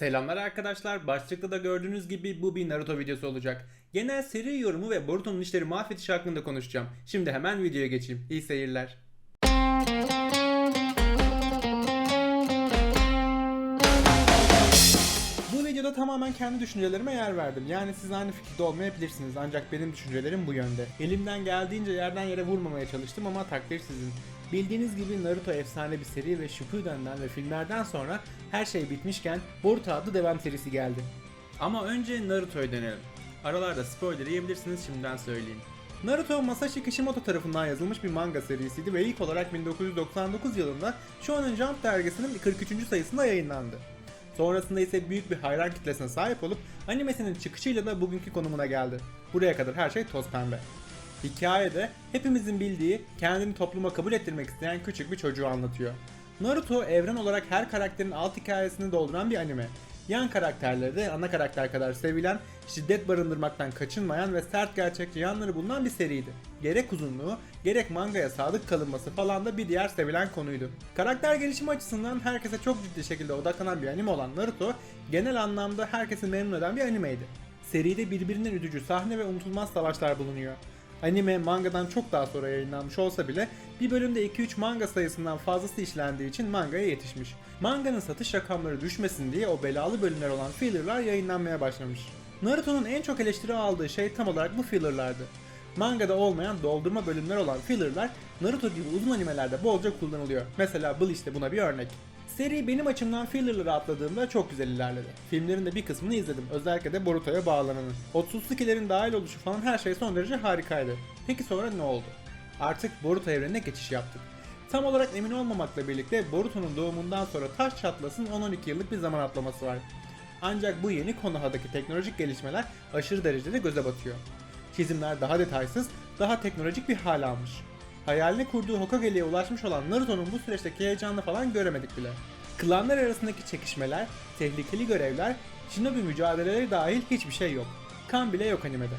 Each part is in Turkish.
Selamlar arkadaşlar. Başlıkta da gördüğünüz gibi bu bir Naruto videosu olacak. Genel seri yorumu ve Boruto'nun işleri mahvedişi hakkında konuşacağım. Şimdi hemen videoya geçeyim. İyi seyirler. Bu videoda tamamen kendi düşüncelerime yer verdim. Yani siz aynı fikirde olmayabilirsiniz ancak benim düşüncelerim bu yönde. Elimden geldiğince yerden yere vurmamaya çalıştım ama takdir sizin. Bildiğiniz gibi Naruto efsane bir seri ve Shippuden'den ve filmlerden sonra her şey bitmişken Boruto adlı devam serisi geldi. Ama önce Naruto'ya dönelim. Aralarda spoiler yiyebilirsiniz şimdiden söyleyeyim. Naruto Masashi Kishimoto tarafından yazılmış bir manga serisiydi ve ilk olarak 1999 yılında Shonen Jump dergisinin 43. sayısında yayınlandı. Sonrasında ise büyük bir hayran kitlesine sahip olup animesinin çıkışıyla da bugünkü konumuna geldi. Buraya kadar her şey toz pembe. Hikayede hepimizin bildiği kendini topluma kabul ettirmek isteyen küçük bir çocuğu anlatıyor. Naruto evren olarak her karakterin alt hikayesini dolduran bir anime. Yan karakterleri de ana karakter kadar sevilen, şiddet barındırmaktan kaçınmayan ve sert gerçekçi yanları bulunan bir seriydi. Gerek uzunluğu, gerek mangaya sadık kalınması falan da bir diğer sevilen konuydu. Karakter gelişimi açısından herkese çok ciddi şekilde odaklanan bir anime olan Naruto, genel anlamda herkesi memnun eden bir animeydi. Seride birbirinden üzücü sahne ve unutulmaz savaşlar bulunuyor. Anime mangadan çok daha sonra yayınlanmış olsa bile bir bölümde 2-3 manga sayısından fazlası işlendiği için mangaya yetişmiş. Manganın satış rakamları düşmesin diye o belalı bölümler olan fillerlar yayınlanmaya başlamış. Naruto'nun en çok eleştiri aldığı şey tam olarak bu fillerlardı. Mangada olmayan doldurma bölümler olan fillerlar Naruto gibi uzun animelerde bolca kullanılıyor. Mesela Bleach de buna bir örnek. Seri benim açımdan fillerları atladığımda çok güzel ilerledi. Filmlerin de bir kısmını izledim. Özellikle de Boruto'ya bağlananı. Otsutsuki'lerin dahil oluşu falan her şey son derece harikaydı. Peki sonra ne oldu? Artık Boruto evrenine geçiş yaptık. Tam olarak emin olmamakla birlikte Boruto'nun doğumundan sonra taş çatlasın 10-12 yıllık bir zaman atlaması var. Ancak bu yeni Konoha'daki teknolojik gelişmeler aşırı derecede göze batıyor. Çizimler daha detaysız, daha teknolojik bir hal almış. Hayalini kurduğu Hokage'liğe ulaşmış olan Naruto'nun bu süreçteki heyecanını falan göremedik bile. Klanlar arasındaki çekişmeler, tehlikeli görevler, shinobi mücadeleleri dahil hiçbir şey yok. Kan bile yok animede.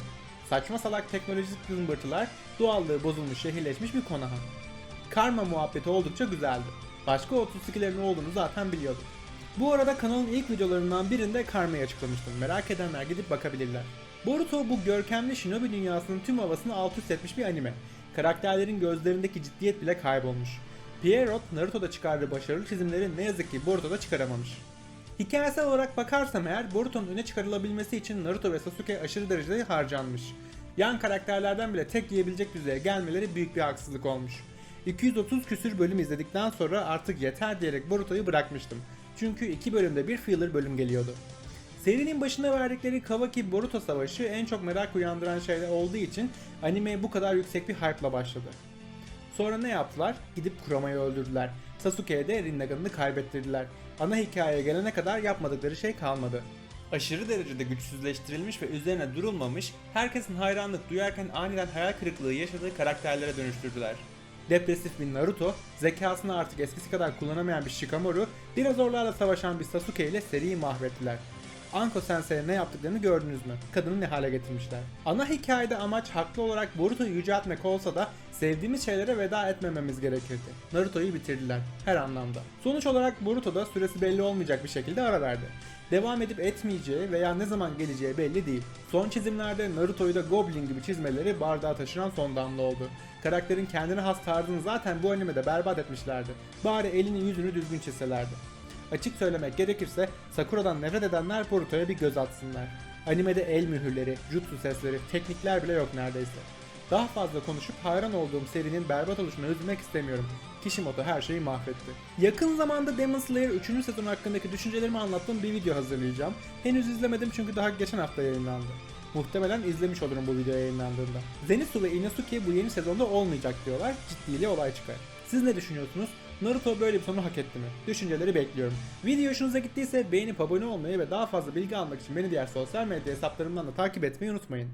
Saçma salak teknolojik zımbırtılar, doğallığı bozulmuş şehirleşmiş bir Konoha. Karma muhabbeti oldukça güzeldi. Başka 32'lerin olduğunu zaten biliyorduk. Bu arada kanalın ilk videolarından birinde Karma'yı açıklamıştım. Merak edenler gidip bakabilirler. Boruto bu görkemli shinobi dünyasının tüm havasını alt üst etmiş bir anime. Karakterlerin gözlerindeki ciddiyet bile kaybolmuş. Pierrot, Naruto'da çıkardığı başarılı çizimleri ne yazık ki Boruto'da çıkaramamış. Hikayesel olarak bakarsam eğer Boruto'nun öne çıkarılabilmesi için Naruto ve Sasuke aşırı derecede harcanmış. Yan karakterlerden bile tek yiyebilecek düzeye gelmeleri büyük bir haksızlık olmuş. 230 küsür bölüm izledikten sonra artık yeter diyerek Boruto'yu bırakmıştım. Çünkü iki bölümde bir filler bölüm geliyordu. Serinin başına verdikleri Kawaki Boruto savaşı en çok merak uyandıran şeyler olduğu için anime bu kadar yüksek bir hype'la başladı. Sonra ne yaptılar? Gidip Kuroma'yı öldürdüler. Sasuke'ye de Rinnegan'ını kaybettirdiler. Ana hikayeye gelene kadar yapmadıkları şey kalmadı. Aşırı derecede güçsüzleştirilmiş ve üzerine durulmamış, herkesin hayranlık duyarken aniden hayal kırıklığı yaşadığı karakterlere dönüştürdüler. Depresif bir Naruto, zekasını artık eskisi kadar kullanamayan bir Shikamaru, biraz zorlarla savaşan bir Sasuke ile seriyi mahvettiler. Anko Sensei'ye ne yaptıklarını gördünüz mü? Kadını ne hale getirmişler. Ana hikayede amaç haklı olarak Boruto'yu yüceltmek olsa da sevdiğimiz şeylere veda etmememiz gerekirdi. Naruto'yu bitirdiler. Her anlamda. Sonuç olarak Boruto da süresi belli olmayacak bir şekilde ara verdi. Devam edip etmeyeceği veya ne zaman geleceği belli değil. Son çizimlerde Naruto'yu da Goblin gibi çizmeleri bardağa taşıran son damla oldu. Karakterin kendine has tarzını zaten bu animede berbat etmişlerdi. Bari elini yüzünü düzgün çizselerdi. Açık söylemek gerekirse Sakura'dan nefret edenler Boruto'ya bir göz atsınlar. Animede el mühürleri, jutsu sesleri, teknikler bile yok neredeyse. Daha fazla konuşup hayran olduğum serinin berbat oluşuna üzülmek istemiyorum. Kishimoto her şeyi mahvetti. Yakın zamanda Demon Slayer 3. sezon hakkındaki düşüncelerimi anlattığım bir video hazırlayacağım. Henüz izlemedim çünkü daha geçen hafta yayınlandı. Muhtemelen izlemiş olurum bu video yayınlandığında. Zenitsu ve Inosuke bu yeni sezonda olmayacak diyorlar. Ciddiyle olay çıkar. Siz ne düşünüyorsunuz? Naruto böyle bir sonu hak etti mi? Düşünceleri bekliyorum. Video hoşunuza gittiyse beğenip abone olmayı ve daha fazla bilgi almak için beni diğer sosyal medya hesaplarımdan da takip etmeyi unutmayın.